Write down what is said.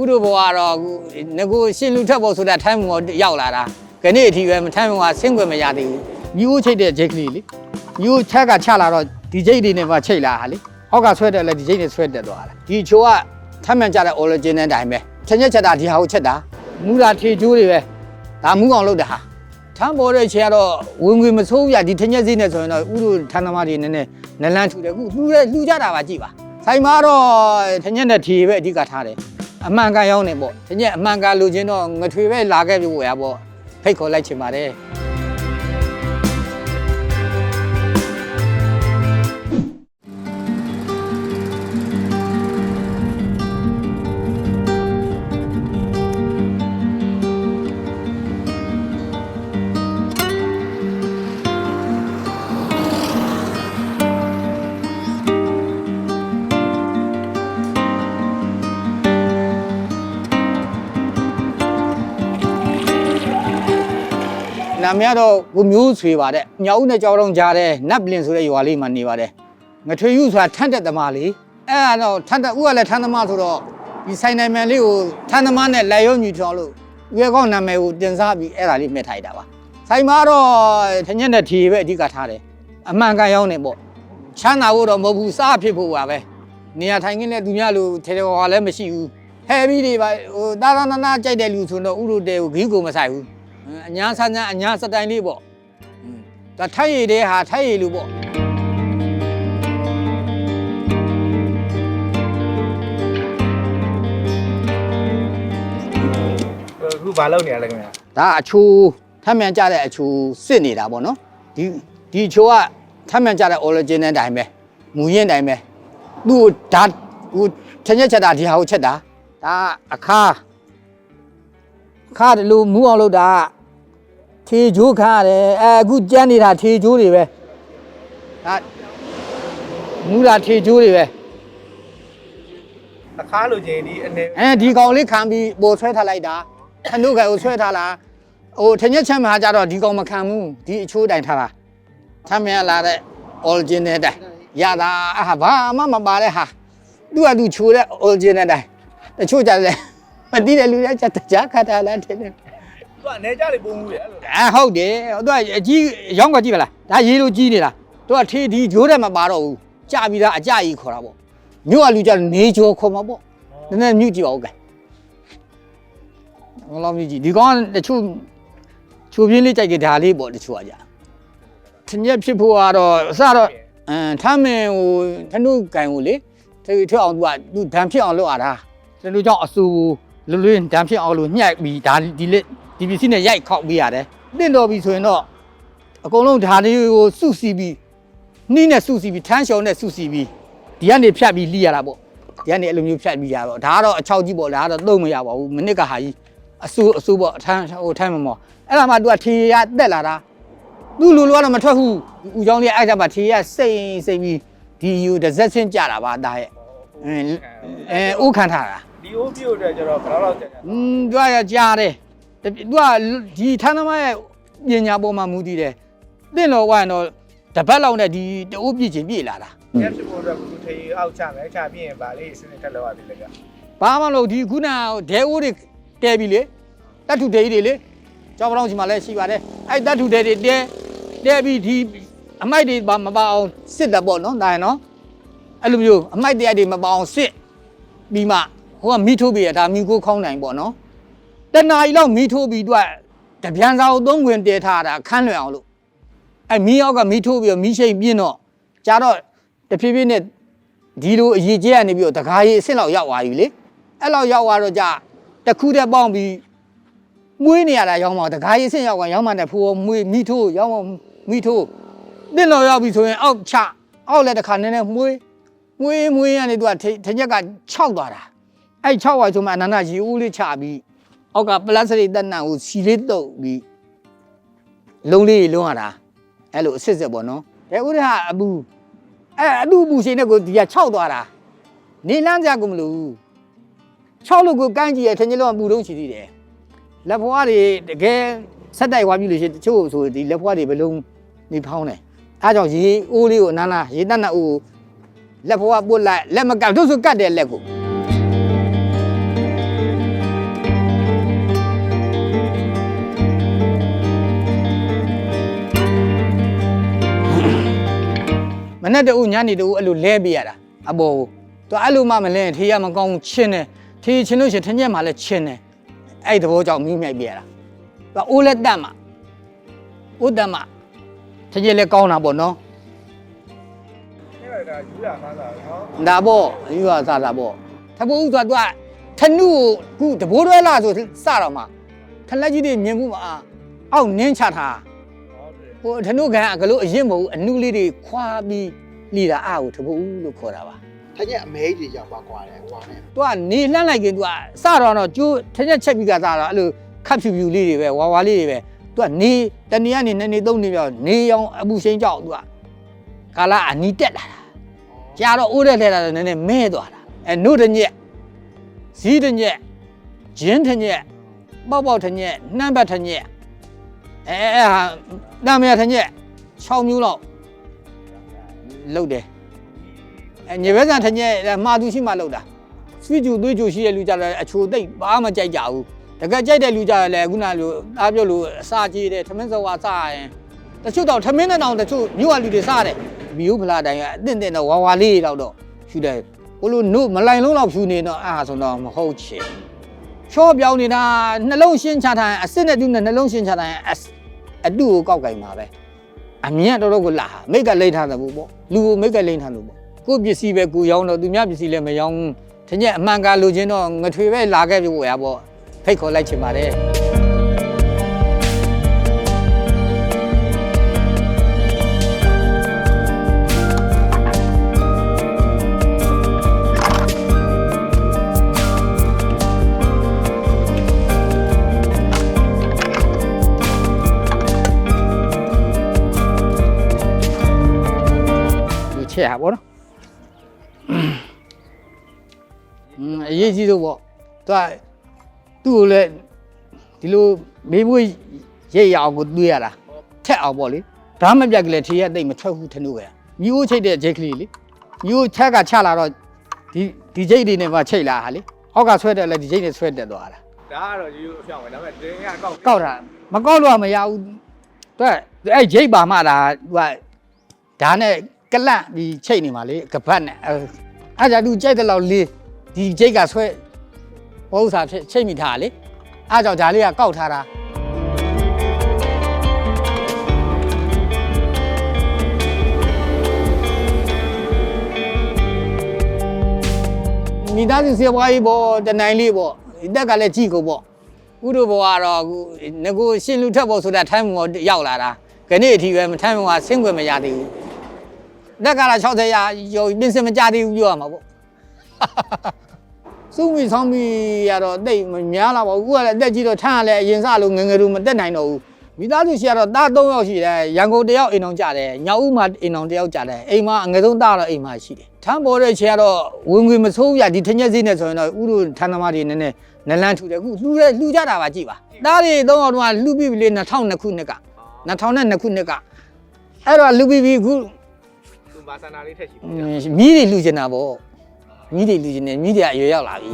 ဥဒ္ဓဘောကတော့အခုငကိုရှင်လူထက်ဖို့ဆိုတာထိုင်းမောရောက်လာတာခဏအထိပဲမထိုင်းမောကဆင်းခွင့်မရသေးဘူးမျိုးချိတ်တဲ့ဂျိတ်ကလေးလေမျိုးချက်ကချလာတော့ဒီဂျိတ်တွေနဲ့မှချိတ်လာဟာလေဟောက်ကဆွဲတယ်လဲဒီဂျိတ်နဲ့ဆွဲတက်သွားတာဒီချိုကထမ်းမှန်ကြတဲ့ origin နဲ့တိုင်းပဲချက်ချက်ချက်တာဒီဟာကိုချက်တာမူလာထေကျိုးတွေပဲဒါမူအောင်လုပ်တာဟာထမ်းပေါ်တဲ့ခြေကတော့ဝင်ငွေမဆိုးရဒီထညက်စည်းနဲ့ဆိုရင်တော့ဥဒ္ဓထမ်းသမားတွေနည်းနည်းနလန်းထူတယ်အခုလှူတဲ့လှူကြတာပါကြည့်ပါဆိုင်မှာတော့ထညက်နဲ့ထီပဲအဓိကထားတယ် အမှန်ကန်ရောက်နေပေါ့ဒီညက်အမှန်ကန်လူချင်းတော့ငထွေပဲလာခဲ့ပြီပေါ့ရပေါ့ဖိတ်ခေါ်လိုက်ချင်ပါတယ် နာမည်ကတော့ကိုမျိုးဆွေပါတဲ့ညောင်ဦးနဲ့ကြောက်တော့ကြားတဲ့နတ်ပလင်ဆိုတဲ့ရွာလေးမှာနေပါတယ်ငထွေယူဆိုတာထန့်တက်သမားလေးအဲ့ဒါတော့ထန့်တက်ဥကလည်းထန့်သမားဆိုတော့ဒီဆိုင်နိုင်မယ်လေးကိုထန့်သမားနဲ့လက်ရုံညူထောင်းလို့ရွေကောင်းနာမည်ကိုတင်စားပြီးအဲ့ဒါလေးမြက်ထိုက်တာပါဆိုင်မှာတော့ထညက်နဲ့ထီပဲအဓိကထားတယ်အမှန်ကန်ရောက်နေပေါ့ချမ်းသာဖို့တော့မဟုတ်ဘူးစားဖြစ်ဖို့ပါပဲနေရာထိုင်ခင်းနဲ့သူများလိုထေရဝါလည်းမရှိဘူးဟဲပြီးတွေပါဟိုတာတာနာနာကြိုက်တဲ့လူဆိုတော့ဥရုတဲကိုဂီးကိုမဆိုင်ဘူး အညာဆန်းဆန်းအညာစတိုင်လေးပေါ့อืมဒါထိုက်ရည်တဲ့ဟာထိုက်ရည်လူပေါ့အခုဘာလုပ်နေရလဲခင်ဗျာဒါအချိုးထမ်းမြန်ကြတဲ့အချိုးစစ်နေတာပေါ့နော်ဒီဒီအချိုးကထမ်းမြန်ကြတဲ့ origin နဲ့တိုင်းပဲမူရင်းတိုင်းပဲသူ့ကိုဒါဟိုထင်ရက်ချက်တာဒီဟာကိုချက်တာဒါအခါအခါတလူမူအောင်လုပ်တာ ထေဂျိုးခါရတယ်အဲအခုကြမ်းနေတာထေဂျိုးတွေပဲဒါမူလာထေဂျိုးတွေပဲအခါလိုချင်ဒီအနေအဲဒီကောင်လေးခံပြီးပေါ်ဆွဲထားလိုက်တာခနုကကိုဆွဲထားလားဟိုထညက်ချက်မှာကြတော့ဒီကောင်မခံဘူးဒီအချိုးတိုင်ထားတာထမ်းမရလာတဲ့ original တိုင်ရတာအဟာဘာမှမပါတဲ့ဟာသူကသူချိုးတဲ့ original တိုင်တချို့ကြတယ်မတိတဲ့လူတွေချက်တကြားခတ်တာလားတဲ့ သူကနေကြလေပုံမှုရအဲ့လိုအဲဟုတ်တယ်သူကအကြီးရောင်းကကြည့်ပါလားဒါရေးလို့ကြီးနေတာသူကထေးဒီဂျိုးတဲ့မပါတော့ဘူးကြပြီးသားအကြကြီးခေါ်တာပေါ့မြို့ကလူကြနေချိုခေါ်မှာပေါ့နည်းနည်းမြုပ်ကြည့်ပါဦးကဲဘယ်လိုမျိုးကြည့်ဒီကောင်ကတချို့ချိုပြင်းလေးကြိုက်ကြဒါလေးပေါ့တချို့ကကြာထင်ရက်ဖြစ်ဖို့ကတော့အစတော့အမ်ထမ်းမင်ဟိုထနုကန်ကိုလေထေထွက်အောင်သူကသူဒဏ်ဖြစ်အောင်လုပ်ရတာတလူကြောင့်အဆူလွလွဒဏ်ဖြစ်အောင်လို့ညှိုက်ပြီးဒါဒီလက် ဒီပစ္စည်းနဲ့ရိုက်ခောက်ပေးရတယ်တင့်တော်ပြီဆိုရင်တော့အကုန်လုံးဓာတ်တွေကိုစုစည်းပြီးနှီးနဲ့စုစည်းပြီးထန်းလျှော်နဲ့စုစည်းပြီးဒီကနေဖြတ်ပြီးလှီးရတာပေါ့ဒီကနေအဲ့လိုမျိုးဖြတ်ပြီးရတော့ဒါကတော့အချောက်ကြီးပေါ့ဒါကတော့သုံးမရပါဘူးမိနစ်ကဟာကြီးအဆူအဆူပေါ့အထမ်းဟိုထမ်းမမောအဲ့ဒါမှ तू ကထေရတက်လာတာသူ့လူလူကတော့မထွက်ဘူးဦးချောင်းလေးအဲ့ကြမှာထေရစိတ်စိတ်ပြီးဒီယူတစ်ဆက်ချင်းကြတာပါဒါရဲ့အဲဥခံထားတာဒီ OB တို့အတွက်ကျတော့ဘယ်လောက်လောက်ကြာကြာอืมကြွားရကြားတယ် तू ကဒီထမ်းသမားရဲ့ပညာပေါ်မှာမူတည်တယ်တင့်တော်ကရင်တော့တပတ်လောက်နဲ့ဒီတိုးပြည့်ချင်းပြည့်လာတာညက်ဖြစ်ဖို့အတွက်ခုထေးအောက်ချမယ်ချပြရင်ဗာလေးစနေတက်လောက်ရပြီလေကြာဘာမှမလုပ်ဒီခုနဒဲအိုးတွေတဲပြီလေတတ်ထုဒဲကြီးတွေလေကျောင်းပလောင်စီမှာလည်းရှိပါတယ်အဲ့တတ်ထုဒဲတွေတဲတဲပြီးဒီအမိုက်တွေဘာမပါအောင်စစ်တယ်ပေါ့နော်ဒါရနော်အဲ့လိုမျိုးအမိုက်တရားတွေမပါအောင်စစ်ပြီးမှဟိုကမိထိုးပြီးရဒါမိကိုခေါင်းနိုင်ပေါ့နော် တနားရီလောက်မိထိုးပြီးတော့တပြန်စာကိုသုံးဝင်တဲထားတာခန်းလွယ်အောင်လို့အဲ့မိရောက်ကမိထိုးပြီးတော့မိရှိန်ပြင်းတော့ကြာတော့တဖြည်းဖြည်းနဲ့ဒီလိုအရေးကြီးရနေပြီးတော့တကားကြီးအစ်စ်လောက်ရောက်သွားပြီလေအဲ့လောက်ရောက်သွားတော့ကြာတစ်ခုတည်းပေါင်းပြီးမွေးနေရတာရောင်းမတကားရေးဆင့်ရောက်ကရောင်းမနဲ့ဖိုးမွေးမိထိုးရောင်းမမိထိုးတင်းတော့ရောက်ပြီဆိုရင်အောက်ချအောက်လည်းတစ်ခါနည်းနည်းမွေးမွေးမွေးရနေသူကထညက်က6သွားတာအဲ့6ပါဆိုမှအနန္တရေဦးလေးချပြီး အောက်ကပလတ်စတစ်တက်နံကိုစီလေးတုပ်ပြီးလုံးလေးလုံးရတာအဲ့လိုအစစ်စစ်ပေါ့နော်ဒါဥရဟာအပူအဲ့အတူပူရှင်တဲ့ကိုဒီက6သွားတာနေလန်းကြကုန်မလို့6လို့ကိုကန်းကြည့်ရထင်ကြီးလုံးကပူတော့ရှိသေးတယ်လက်ဖွားတွေတကယ်ဆက်တိုက်သွားပြီလို့ရှိရင်တချို့ဆိုဒီလက်ဖွားတွေဘယ်လုံးနေဖောင်းတယ်အဲဒါကြောင့်ရေအိုးလေးကိုအနားနာရေတက်နအိုးကိုလက်ဖွားပုတ်လိုက်လက်မကတ်တို့ဆိုကတ်တယ်လက်ကို နေ့တူညနေတူအဲ့လိုလဲပေးရတာအပေါ်ကိုသူအဲ့လိုမှမလဲထေးရမကောင်းချင်းတယ်ထေးချင်းလို့ရှိရင်ထညက်မှလည်းချင်းတယ်အဲ့ဒီသဘောကြောင့်မြူးမြိုက်ပေးရတာသူအိုးလက်တက်မှအိုးတက်မှထညက်လည်းကောင်းတာပေါ့နော်အဲ့ဒါယူတာခါစားနော်ဒါပေါ့ယူရစားတာပေါ့ထပ်ဖို့ဥသွားသူကထနုကိုခုတဘိုးတွဲလာဆိုစတော့မှထလက်ကြီးတွေမြင်မှုမှာအောက်နင်းချထားဟုတ်တယ်ဟိုထနုကန်ကလို့အရင်မဟုတ်ဘူးအနုလေးတွေခွာပြီး လီတာအားကိုထဖို့လို့ခေါ်တာပါထက်ညက်အမဲကြီးကြောင်ပါကွာတယ်ဟိုကနေသူကနေလှမ်းလိုက်ခင်သူကစတော့တော့ကျိုးထက်ချက်ချက်ပြီးကစားတော့အဲ့လိုခပ်ဖြူဖြူလေးတွေပဲဝါဝါလေးတွေပဲသူကနေတနေရနေနှစ်နေသုံးနေပြောင်းနေရောင်အပူရှိန်ကြောက်သူကကာလာအနီးတက်လာတာကြာတော့အိုးတဲ့ထဲလာတော့နည်းနည်းမဲသွားတာအဲနှုတ်တညက်ဇီးတညက်ဂျင်းတညက်ပေါက်ပေါက်တညက်နှမ်းပတ်တညက်အဲအဲဟာနာမည်တညက်6မျိုးလောက် လုတ်တယ်အဲညဘက်ဆန်တညက်မှားသူရှိမှလုတ်တာဆွေးကြူသွေးကြူရှိတဲ့လူကြတော့အချိုသိပ်ဘာမှကြိုက်ကြဘူးတကယ်ကြိုက်တဲ့လူကြတော့လည်းခုနလိုအားပြောလို့အစာကြီးတယ်ထမင်းစောဝါစားရင်တချို့တော့ထမင်းနဲ့တောင်တချို့မြို့ကလူတွေစားတယ်မီယိုဖလာတိုင်းကအသင့်တဲ့တော့ဝါဝါလေးတော့တော့ဖြူတယ်ဘလို့နို့မလိုက်လုံးတော့ဖြူနေတော့အားဆိုတော့မဟုတ်ချင်ချောပြောင်းနေတာနှလုံးရှင်းချထားရင်အစ်စ်နဲ့တူနဲ့နှလုံးရှင်းချထားရင်အစ်အတူကိုကောက်ကင်ပါပဲ အမြတ်တော်တော်ကိုလာမိတ်ကလိမ့်ထားတယ်ဘူးပေါ့လူကိုမိတ်ကလိမ့်ထားလို့ပေါ့ကိုယ့်ပစ္စည်းပဲကိုရောင်းတော့သူများပစ္စည်းလည်းမရောင်းဘူးတညက်အမှန်ကလိုချင်တော့ငထွေပဲလာခဲ့ပြီဝယ်ရပေါ့ဖိတ်ခေါ်လိုက်ချင်ပါတယ် ချက်ဟာပေါ့နော်อืมအရေးကြီးတော့ပေါ့သူကသူ့ကိုလည်းဒီလိုမေးမွေးရိတ်ရအောင်ကိုတွေးရတာထက်အောင်ပေါ့လေဒါမှမပြတ်ကလေးထေးရတိတ်မထွက်ဘူးထင်လို့ပဲမြူးချိတ်တဲ့ဂျိတ်ကလေးလေမြူးချက်ကချလာတော့ဒီဒီဂျိတ်တွေနဲ့မှချိတ်လာဟာလေဟောက်ကဆွဲတယ်လဲဒီဂျိတ်နဲ့ဆွဲတက်သွားတာဒါကတော့ယူအပြောင်းပဲဒါပေမဲ့တင်းကကောက်ကောက်တာမကောက်လို့ကမရဘူးသူကအဲ့ဂျိတ်ပါမှဒါသူကဒါနဲ့ ကလန့်ပြီးချိတ်နေမှာလေကပတ်နဲ့အဲအဲ့ဒါသူကြိုက်တဲ့လောက်လေးဒီဂျိတ်ကဆွဲဟောဥစားဖြစ်ချိတ်မိထားတာလေအဲ့ကြောင့်ဒါလေးကကောက်ထားတာမိသားစုစေပွားရေးပေါ့တနိုင်လေးပေါ့ဒီတက်ကလည်းကြည့်ကုန်ပေါ့ဥဒုဘောကတော့အခုငကိုရှင်လူထက်ဖို့ဆိုတာထိုင်းမောရောက်လာတာခဏအထိပဲမထိုင်းမောကဆင်းခွင့်မရသေးဘူး တက်ကလာ60ရာရောပြင်စင်မကြသေးဘူးပြောရမှာပေါ့စုမိဆောင်မိရတော့တိတ်မများလာပါဘူးအခုကလည်းအသက်ကြီးတော့ထမ်းရလဲအရင်စလို့ငယ်ငယ်တို့မတက်နိုင်တော့ဘူးမိသားစုရှိရတော့တား3ယောက်ရှိတယ်ရန်ကုန်တယောက်အိမ်အောင်ကြတယ်ညောင်ဦးမှာအိမ်အောင်တယောက်ကြတယ်အိမ်မှာအငယ်ဆုံးတားတော့အိမ်မှာရှိတယ်ထမ်းပေါ်တဲ့ခြေကတော့ဝင်ငွေမဆိုးရဒီထညက်စည်းနဲ့ဆိုရင်တော့ဥတို့ထမ်းသမားတွေနည်းနည်းနလန်းထူတယ်အခုလှူတယ်လှူကြတာပါကြည့်ပါတားတွေ3ယောက်တော့လှူပြီးပြီလေ2002ခုနှစ်က2002ခုနှစ်ကအဲ့တော့လှူပြီးပြီအခု သူမာဆန္ဒလေးထက်ရှိအင်းမြီးတွေလှူချင်တာပေါ့မြီးတွေလှူချင်တယ်မြီးတွေကအရွယ်ရောက်လာပြီ